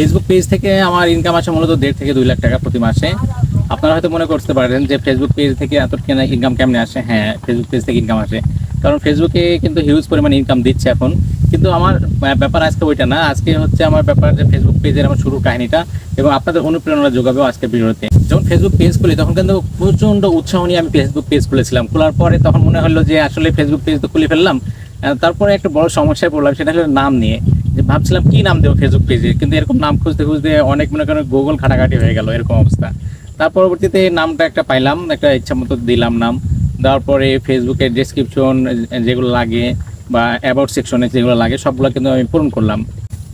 Facebook page থেকে আমার income আসে মূলত দেড় থেকে দুই লাখ টাকা প্রতি মাসে। আপনারা হয়তো মনে করতে পারেন যে ফেসবুক পেজ থেকে এত কেনা ইনকাম কেমনে আসে? হ্যাঁ ফেসবুক পেজ থেকে ইনকাম আসে। কারণ ফেসবুকে কিন্তু হিউজ পরিমাণে ইনকাম দিচ্ছে এখন। কিন্তু আমার ব্যাপার আজকে ওইটা না। আজকে হচ্ছে আমার ব্যাপার যে ফেসবুক পেজের আমার শুরু কাহিনীটা এবং আপনাদের অনুপ্রেরণা যোগাবেও আজকের ভিডিওতে। যখন ফেসবুক পেজ খুলি, তখন কিন্তু প্রচণ্ড উৎসাহ নিয়ে আমি ফেসবুক পেজ খুলেছিলাম। খোলার পরে তখন মনে হলো যে আসলে ফেসবুক পেজ তো খুলে ফেললাম। তারপরে একটা বড় সমস্যায় পড়লাম, সেটা হলো নাম নিয়ে। ভাবছিলাম কি নাম দেবো ফেসবুক পেজে কিন্তু এরকম নাম খুঁজতে খুঁজতে অনেক মনে করেন গুগল ঘাটাঘাটি হয়ে গেল এরকম অবস্থা। তার পরবর্তীতে নামটা একটা পাইলাম একটা ইচ্ছা মতো দিলাম নাম। দেওয়ার পরে ফেসবুকের ডেসক্রিপশন যেগুলো লাগে বা অ্যাবাউট সেকশনে যেগুলো লাগে সবগুলো কিন্তু আমি পূরণ করলাম।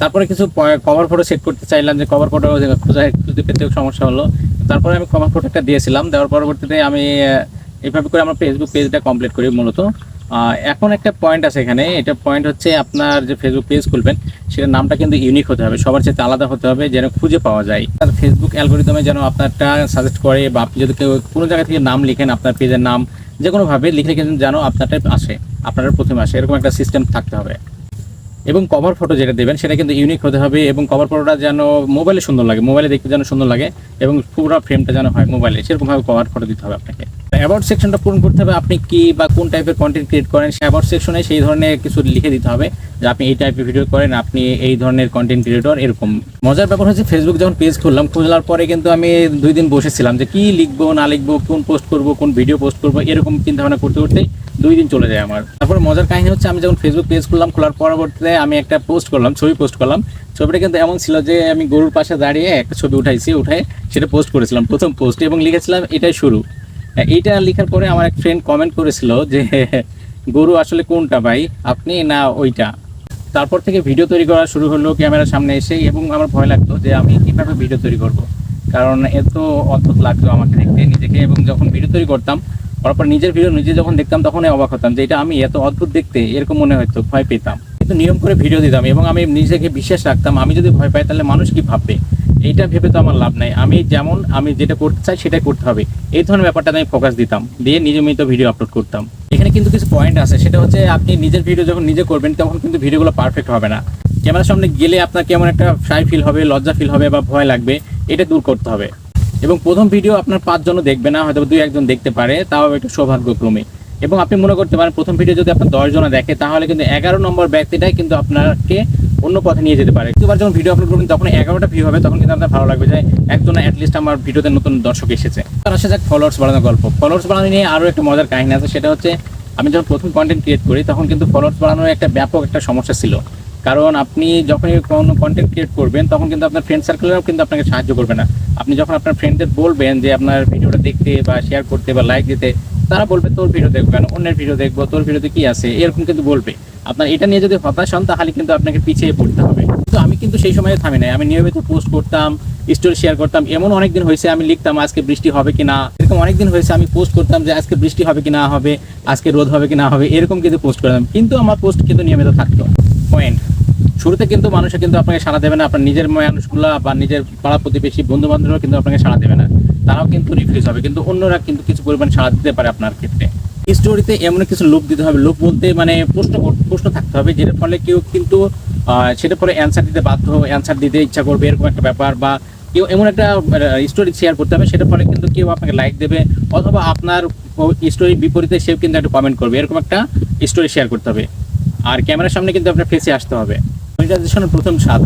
তারপরে কিছু কভার ফটো সেট করতে চাইলাম যে কভার ফটো খোঁজা খুঁজে পেতে সমস্যা হলো। তারপরে আমি কভার ফটোটা দিয়েছিলাম দেওয়ার পরবর্তীতে আমি আহ, এইভাবে করে আমার ফেসবুক পেজটা কমপ্লিট করি মূলত। এখন একটা পয়েন্ট আছে এখানে। এটা পয়েন্ট হচ্ছে আপনার যে ফেসবুক পেজ খুলবেন, সেটার নামটা কিন্তু ইউনিক হতে হবে। সবার সাথে আলাদা হতে হবে, যেন খুঁজে পাওয়া যায়। আর ফেসবুক অ্যালগোরিদমে যেন আপনারটা সাজেস্ট করে, বা আপনি যদি কেউ কোনো জায়গা থেকে নাম লিখেন, আপনার পেজের নাম যে কোনোভাবে লিখলে কিন্তু যেন আপনারটা আসে আপনার প্রথমে আসে। এরকম একটা সিস্টেম থাকতে হবে। এবং কভার ফটো যেটা দেবেন, সেটা কিন্তু ইউনিক হতে হবে, এবং কভার ফটোটা যেন মোবাইলে সুন্দর লাগে মোবাইলে দেখতে যেন সুন্দর লাগে, এবং পুরো ফ্রেমটা যেন হয় মোবাইলে সেরকমভাবে কভার ফটো দিতে হবে আপনাকে। অ্যাবাউট সেকশনটা পূরণ করতে হবে, আপনি কি বা কোন টাইপের কন্টেন্ট ক্রিয়েট করেন, সে অ্যাবাউট সেকশনে সেই ধরনের কিছু লিখে দিতে হবে, যে আপনি এই টাইপের ভিডিও করেন, আপনি এই ধরনের কন্টেন্ট ক্রিয়েটর এরকম। মজার ব্যাপার হচ্ছে ফেসবুক যখন পেজ খুললাম, খোলার পরে কিন্তু আমি দুই দিন বসেছিলাম যে কি লিখব, না লিখব, কোন পোস্ট করব, কোন ভিডিও পোস্ট করব, এরকম চিন্তা ভাবনা করতে করতেই দুই দিন চলে যায় আমার। তারপর মজার কাহিনী হচ্ছে, আমি যখন ফেসবুক পেজ খুললাম, খোলার পরবর্তীতে আমি একটা পোস্ট করলাম, ছবি পোস্ট করলাম। ছবিটা কিন্তু এমন ছিল যে আমি গরুর পাশে দাঁড়িয়ে একটা ছবি উঠাইছি উঠাই সেটা পোস্ট করেছিলাম, প্রথম পোস্ট এবং লিখেছিলাম, এটাই শুরু। এইটা লেখার পরে আমার এক ফ্রেন্ড কমেন্ট করেছিল যে, গরু আসলে কোনটা ভাই? আপনি না ওইটা? তারপর থেকে ভিডিও তৈরি করা শুরু হলো ক্যামেরার সামনে এসে এবং আমার ভয় লাগতো যে আমি কীভাবে ভিডিও তৈরি করব। কারণ এত অদ্ভুত লাগতো আমাকে দেখতে নিজেকে এবং যখন ভিডিও তৈরি করতাম পরপর নিজের ভিডিও নিজে যখন দেখতাম তখনই অবাক হতাম যে, এটা আমি এত অদ্ভুত দেখতে? এরকম মনে হতো, ভয় পেতাম। কিন্তু নিয়ম করে ভিডিও দিতাম এবং আমি নিজেকে বিশ্বাস রাখতাম। আমি যদি ভয় পাই তাহলে মানুষ কি ভাববে? এইটা ভেবে তো আমার লাভ নাই। আমি যেমন আমি যেটা করতে চাই সেটাই করতে হবে। এই ধরনের ব্যাপারটাতে আমি ফোকাস দিতাম। দিয়ে নিয়মিত ভিডিও আপলোড করতাম। এখানে কিন্তু কিছু পয়েন্ট আছে। সেটা হচ্ছে আপনি নিজের ভিডিও যখন নিজে করবেন, তখন কিন্তু ভিডিওগুলো পারফেক্ট হবে না। ক্যামেরার সামনে গেলে আপনার কেমন একটা ফ্রাই ফিল হবে, লজ্জা ফিল হবে বা ভয় লাগবে, এটা দূর করতে হবে। এবং প্রথম ভিডিও আপনার পাঁচজনও দেখবে না, হয়তো দুই একজন দেখতে পারে, তাও একটু সৌভাগ্যক্রমে। এবং আপনি মনে করতে পারেন, প্রথম ভিডিও যদি আপনার দশ জনে দেখে, তাহলে কিন্তু এগারো নম্বর ব্যক্তিটাই কিন্তু আপনাকে অন্য পথে নিয়ে যেতে পারে। দুবার যখন ভিডিও আপলোড করবেন, তখন এগারোটা ভিউ হবে, তখন কিন্তু আপনার ভালো লাগবে যে একজন অ্যাটলিস্ট আমার ভিডিওতে নতুন দর্শক এসেছে। আর আসা যাক ফলোয়ার্স বাড়ানোর গল্প। ফলোয়ার্স বাড়ানো নিয়ে আরও একটা মজার কাহিনী আছে, সেটা হচ্ছে আমি যখন প্রথম কন্টেন্ট ক্রিয়েট করি, তখন কিন্তু ফলোয়ার্স বাড়ানোর একটা ব্যাপক একটা সমস্যা ছিল। কারণ আপনি যখনই কোনো কন্টেন্ট ক্রিয়েট করবেন, তখন কিন্তু আপনার ফ্রেন্ড সার্কেলেও কিন্তু আপনাকে সাহায্য করবে না। আপনি যখন আপনার ফ্রেন্ডদের বলবেন যে আপনার ভিডিওটা দেখতে বা শেয়ার করতে বা লাইক দিতে তারা বলবে, তোর ভিডিও দেখব কেন? অন্যের ভিডিও দেখব, তোর ভিডিওতে কি আছে? এরকম কিন্তু বলবে। আপনার এটা নিয়ে যদি হতাশ হন, তাহলে কিন্তু আপনাকে পিছিয়ে পড়তে হবে। তো আমি কিন্তু সেই সময় থামি নাই। আমি নিয়মিত পোস্ট করতাম স্টোরি শেয়ার করতাম। এমন অনেক দিন হয়েছে, আমি লিখতাম আজকে বৃষ্টি হবে কি না এরকম অনেক দিন হয়েছে, আমি পোস্ট করতাম যে আজকে বৃষ্টি হবে কি না হবে, আজকে রোদ হবে কি না হবে, এরকম কিন্তু পোস্ট করতাম। কিন্তু আমার পোস্ট কিন্তু নিয়মিত থাকতো। পয়েন্ট শুরুতে কিন্তু মানুষে কিন্তু আপনাকে সাড়া দেবে না। আপনার নিজের মানুষগুলো বা নিজের পাড়া প্রতিবেশী বন্ধু বান্ধবরা কিন্তু আপনাকে সাড়া দেবে না। তারাও কিন্তু রিফিউজ হবে। কিন্তু অন্যরা কিন্তু কিছু পরিমাণ সাড়া দিতে পারে আপনার ক্ষেত্রে। স্টোরিতে এমন কিছু লুপ দিতে হবে। লুপ বলতে মানে প্রশ্ন প্রশ্ন থাকতে হবে, যেটার ফলে কেউ কিন্তু সেটার পরে অ্যান্সার দিতে বাধ্য অ্যান্সার দিতে ইচ্ছা করবে, এরকম একটা ব্যাপার বা কেউ এমন একটা স্টোরি শেয়ার করতে হবে, সেটার ফলে কিন্তু কেউ আপনাকে লাইক দেবে অথবা আপনার স্টোরির বিপরীতে সেও কিন্তু একটা কমেন্ট করবে। এরকম একটা স্টোরি শেয়ার করতে হবে। আর ক্যামেরার সামনে কিন্তু আপনার ফেসে আসতে হবে। মনিটাইজেশনের প্রথম স্বাদ।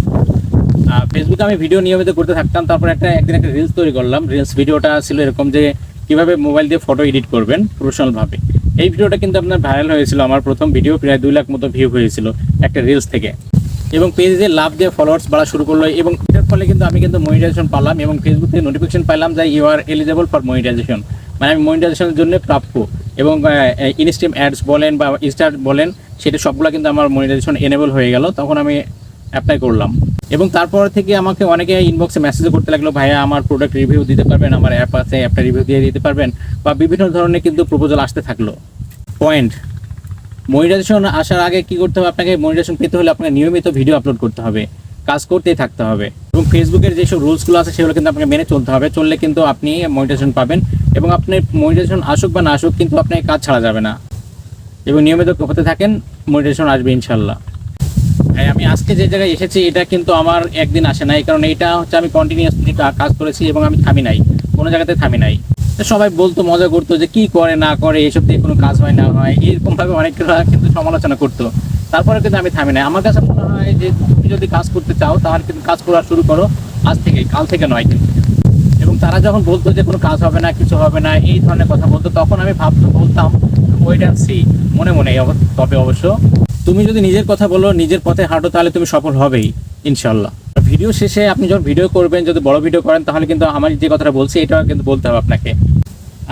ফেসবুকে আমি ভিডিও নিয়মিত করতে থাকতাম, তারপর একটা, একদিন একটা রিলস তৈরি করলাম। রিলস ভিডিওটা ছিল এরকম যে, কীভাবে মোবাইল দিয়ে ফটো এডিট করবেন প্রফেশনালভাবে এই ভিডিওটা কিন্তু আপনার ভাইরাল হয়েছিল, আমার প্রথম ভিডিও প্রায় দুই লাখ মতো ভিউ হয়েছিল একটা রিলস থেকে। এবং পেজে লাভ দিয়ে ফলোয়ার্স বাড়া শুরু করল, এবং এটার ফলে কিন্তু আমি কিন্তু মনিটাইজেশন পালাম, এবং ফেসবুক থেকে নোটিফিকেশন পাইলাম যে you are eligible for monetization মানে আমি মনিটাইজেশনের জন্য প্রাপ্য। এবং ইনস্টিম অ্যাডস বলেন বা স্টার বলেন, সেটা সবগুলো কিন্তু আমার মনিটাইজেশন এনেবল হয়ে গেল। তখন আমি অ্যাপ্লাই করলাম। এবং তারপর থেকে আমাকে অনেকে ইনবক্সে মেসেজ করতে লাগল, ভাইয়া, আমার প্রোডাক্ট রিভিউ দিতে পারবেন, আমার অ্যাপ আছে অ্যাপটা রিভিউ দিয়ে দিতে পারবেন। বা বিভিন্ন ধরনের কিন্তু প্রপোজাল আসতে থাকল। পয়েন্ট মনিটাইজেশন আসার আগে কি করতে হবে আপনাকে? মনিটাইজেশন পেতে হলে আপনাকে নিয়মিত ভিডিও আপলোড করতে হবে, কাজ করতেই থাকতে হবে। এবং ফেসবুকের যেসব রুলসগুলো আছে, সেগুলো কিন্তু আপনাকে মেনে চলতে হবে। চললে কিন্তু আপনি মনিটাইজেশন পাবেন এবং আপনি মনিটাইজেশন আসুক বা না আসুক কিন্তু আপনাকে কাজ ছাড়া যাবে না। এবং নিয়মিত হতে থাকেন মনিটাইজেশন আসবে ইনশাল্লাহ। আমি আজকে যে জায়গায় এসেছি, এটা কিন্তু আমার একদিন আসে নাই, কারণ এটা হচ্ছে আমি কন্টিনিউয়াসলি কাজ করেছি এবং আমি থামি নাই, কোনো জায়গাতে থামি নাই। সবাই বলতো, মজা করতো যে কি করে, না করে, এসব দিয়ে কোনো কাজ হয়, না হয় এরকম ভাবে অনেকরা কিন্তু সমালোচনা করতো। তারপরে কিন্তু আমি থামি নাই। আমার কাছে মনে হয় যে, তুমি যদি কাজ করতে চাও, তাহলে কিন্তু কাজ করা শুরু করো আজ থেকে কাল থেকে নয় কিন্তু। এবং তারা যখন বলতো যে কোনো কাজ হবে না, কিছু হবে না, এই ধরনের কথা বলতো, তখন আমি ভাবতো বলতাম ওয়েট অ্যান্ড সি মনে মনে তবে অবশ্য তুমি যদি নিজের কথা বলো, নিজের পথে হাঁটো, তাহলে তুমি সফল হবেই ইনশাল্লাহ ভিডিও শেষে আপনি যখন ভিডিও করবেন, যদি বড় ভিডিও করেন, তাহলে কিন্তু আমার যে কথাটা বলছি এটা কিন্তু বলতে হবে আপনাকে।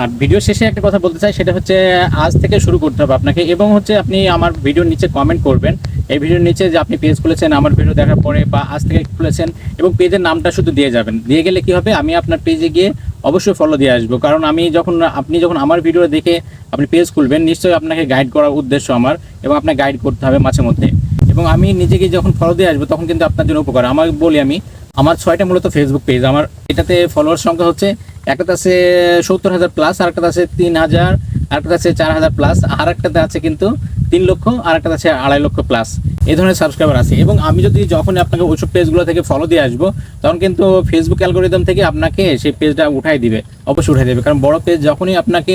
আর ভিডিও শেষে একটা কথা বলতে চাই, সেটা হচ্ছে, আজ থেকে শুরু করতে হবে আপনাকে, এবং হচ্ছে আপনি আমার ভিডিওর নিচে কমেন্ট করবেন। এই ভিডিওর নিচে যে আপনি পেজ খুলেছেন, আমার ভিডিও দেখার পরে বা আজ থেকে খুলেছেন, এবং পেজের নামটা শুধু দিয়ে যাবেন। দিয়ে গেলে কি হবে? আমি আপনার পেজে গিয়ে অবশ্যই ফলো দিয়ে আসব। কারণ আমি যখন, আপনি যখন আমার ভিডিও দেখে আপনি পেজ খুলবেন, নিশ্চয়ই আপনাকে গাইড করার উদ্দেশ্য আমার এবং আপনাকে গাইড করতে হবে মাঝে মধ্যে। এবং আমি নিজেকে যখন ফলো দিয়ে আসব, তখন কিন্তু আপনার জন্য উপকার। আমার বলি আমি, আমার ছয়টা মূলত ফেসবুক পেজ আমার এটাতে ফলোয়ার সংখ্যা হচ্ছে, একটাতে আছে সত্তর হাজার প্লাস আর একটাতে আছে তিন হাজার আর একটাতে আছে চার হাজার প্লাস আর একটাতে আছে কিন্তু তিন লক্ষ আর একটাতে আছে আড়াই লক্ষ প্লাস এই ধরনের সাবস্ক্রাইবার আছে। এবং আমি যদি যখন আপনাকে ওইসব পেজগুলো থেকে ফলো দিয়ে আসব, তখন কিন্তু ফেসবুক অ্যালগোরিদম থেকে আপনাকে সেই পেজটা উঠাই দিবে, অবশ্যই উঠাই দেবে। কারণ বড় পেজ যখনই আপনাকে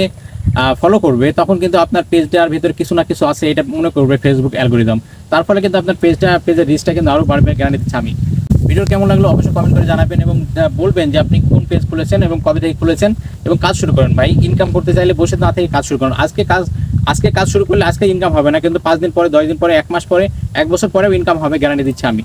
ফলো করবে, তখন কিন্তু আপনার পেজটার ভিতরে কিছু না কিছু আছে, এটা মনে করবে ফেসবুক অ্যালগোরিদম তার ফলে কিন্তু আপনার পেজটা পেজের রিচটা কিন্তু আরও বাড়বে গ্যারান্টি দিচ্ছি আমি ভিডিও কেমন লাগল অবশ্যই কমেন্ট করে জানাবেন এবং বলবেন যে আপনি কোন পেজ খুলেছেন এবং কবে থেকে খুলেছেন এবং কাজ শুরু করেন। ভাই ইনকাম করতে চাইলে বসে না থেকে কাজ শুরু করুন। আজকে কাজ আজকে কাজ শুরু করলে আজকে ইনকাম হবে না, কিন্তু পাঁচ দিন পরে, দশ দিন পরে, এক মাস পরে, এক বছর পরেও ইনকাম হবে গ্যারান্টি দিচ্ছি আমি।